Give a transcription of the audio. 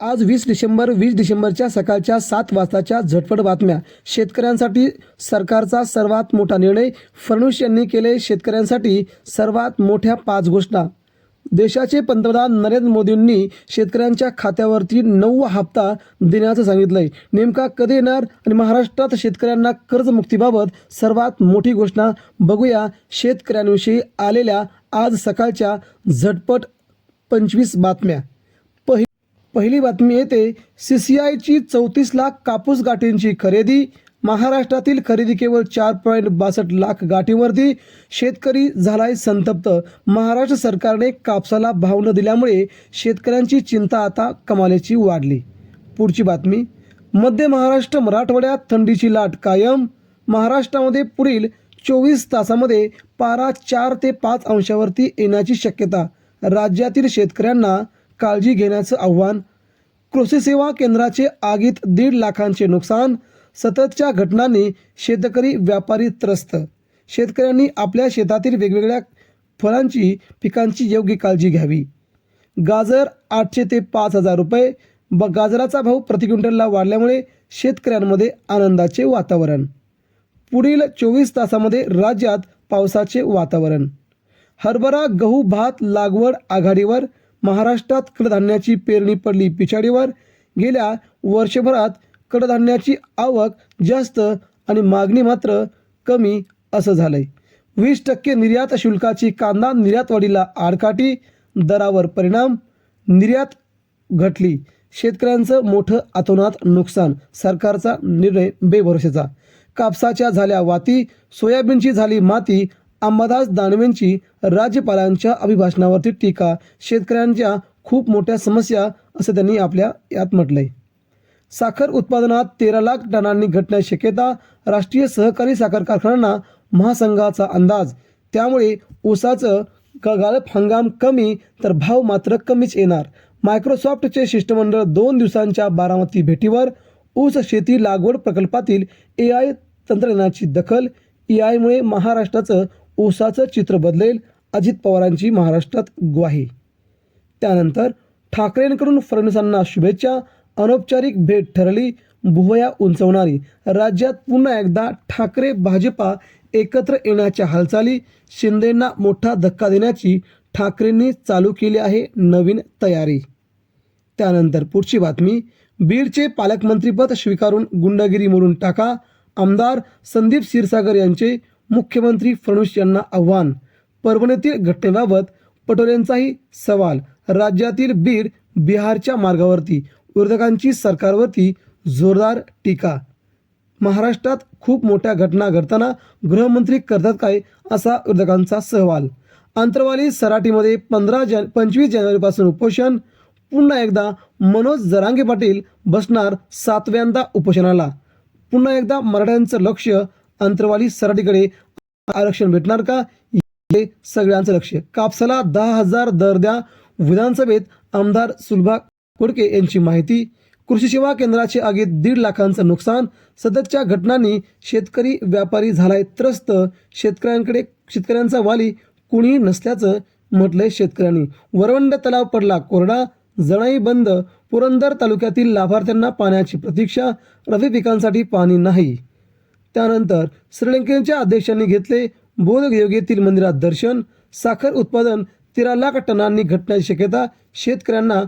आज वीस डिसेंबर वीस डिसेंबरच्या सकाळच्या सात वाजताच्या झटपट बातम्या. शेतकऱ्यांसाठी सरकारचा सर्वात मोठा निर्णय. फडणवीस यांनी केले शेतकऱ्यांसाठी सर्वात मोठ्या पाच घोषणा. देशाचे पंतप्रधान नरेंद्र मोदींनी शेतकऱ्यांच्या खात्यावरती नऊ हप्ता देण्याचं सांगितलंय. नेमका कधी येणार आणि महाराष्ट्रात शेतकऱ्यांना कर्जमुक्तीबाबत सर्वात मोठी घोषणा बघूया. शेतकऱ्यांविषयी आलेल्या आज सकाळच्या झटपट पंचवीस बातम्या. पहिली बातमी येते सी सी आयची चौतीस लाख कापूस गाठींची खरेदी. महाराष्ट्रातील खरेदी केवळ चार पॉईंट बासष्ट लाख गाठीवरती शेतकरी झालाय संतप्त. महाराष्ट्र सरकारने कापसाला भाव न दिल्यामुळे शेतकऱ्यांची चिंता आता कमालीची वाढली. पुढची बातमी मध्य महाराष्ट्र मराठवाड्यात थंडीची लाट कायम. महाराष्ट्रामध्ये पुढील चोवीस तासामध्ये पारा चार ते पाच अंशावरती येण्याची शक्यता. राज्यातील शेतकऱ्यांना काळजी घेण्याचं आव्हान कृषी सेवा केंद्राचे आगीत दीड लाखांचे नुकसान सततच्या घटनांनी शेतकरी व्यापारी त्रस्त. शेतकऱ्यांनी आपल्या शेतातील वेगवेगळ्या फळांची पिकांची योग्य काळजी घ्यावी. गाजर आठशे ते पाच हजार रुपये ब गाजराचा भाव प्रति क्विंटलला वाढल्यामुळे शेतकऱ्यांमध्ये आनंदाचे वातावरण. पुढील चोवीस तासामध्ये राज्यात पावसाचे वातावरण. हरभरा गहू भात लागवड आघाडीवर महाराष्ट्रात कडधान्याची पेरणी पडली. पिछाडीवर गेल्या वर्षभरात कडधान्याची आवक जास्त आणि मागणी मात्र कमी असं झालंय. वीस टक्के निर्यात शुल्काची कांदा निर्यातवाढीला आडकाठी दरावर परिणाम निर्यात घटली. शेतकऱ्यांचं मोठं अतोनात नुकसान सरकारचा निर्णय बेभरोशाचा कापसाच्या झाल्या वाती सोयाबीनची झाली माती अंबादास दानवेंची राज्यपालांच्या अभिभाषणावरती टीका. शेतकऱ्यांच्या खूप मोठ्या समस्या असं त्यांनी आपल्या यात म्हटलंय. साखर उत्पादनात तेरा लाख टनांनी घटण्याची शक्यता राष्ट्रीय सहकारी साखर कारखान्यांना महासंघाचा अंदाज. त्यामुळे ऊसाचं गाळप हंगाम कमी तर भाव मात्र कमीच येणार. मायक्रोसॉफ्टचे शिष्टमंडळ दोन दिवसांच्या बारामती भेटीवर ऊस शेती लागवड प्रकल्पातील ए आय तंत्रज्ञानाची दखल. ए आयमुळे महाराष्ट्राचं ऊसाचं चित्र बदलेल अजित पवारांची महाराष्ट्रात ग्वाही. त्यानंतर ठाकरेंकडून फडणवीसांना शुभेच्छा अनौपचारिक भेट ठरली भुवया उंचवणारी. राज्यात पुन्हा एकदा ठाकरे भाजपा एकत्र येण्याच्या हालचाली शिंदेंना मोठा धक्का देण्याची ठाकरेंनी चालू केली आहे नवीन तयारी. त्यानंतर पुढची बातमी बीडचे पालकमंत्रीपद स्वीकारून गुंडगिरी मोडून टाका आमदार संदीप क्षीरसागर यांचे मुख्यमंत्री फडणवीस यांना आव्हान परभणीतील घटनेबाबत पटोलेंचाही सवाल राज्यातील बीड बिहारच्या मार्गावरती विरोधकांची सरकारवरती जोरदार टीका. महाराष्ट्रात खूप मोठ्या घटना घडताना गृहमंत्री करतात काय असा विरोधकांचा सहवाल. अंतरवाली सराटीमध्ये पंधरा जान पंचवीस जानेवारीपासून उपोषण पुन्हा एकदा मनोज जरांगे पाटील बसणार सातव्यांदा उपोषणाला. पुन्हा एकदा मराठ्यांचं लक्ष अंतरवाली सराटीकडे आरक्षण भेटणार का? हे सगळ्यांचं लक्ष कापसाला दहा हजार दर द्या. विधानसभेत आमदार सुलभा कोडके यांची माहिती. कृषी सेवा केंद्राचे आगीत दीड लाखांचं नुकसान. सततच्या घटनांनी शेतकरी व्यापारी झालाय त्रस्त. शेतकऱ्यांकडे शेतकऱ्यांचा वाली कुणीही नसल्याचं म्हटलंय शेतकऱ्यांनी. वरवंड तलाव पडला कोरडा. जणाई बंद. पुरंदर तालुक्यातील लाभार्थ्यांना पाण्याची प्रतीक्षा. रवी पिकांसाठी पाणी नाही. त्यानंतर श्रीलंकेच्या अध्यक्षांनी घेतले बोधयोगेतील मंदिरात दर्शन साखर उत्पादन तेरा लाख टनांनी घटण्याची शक्यता शेतकऱ्यांना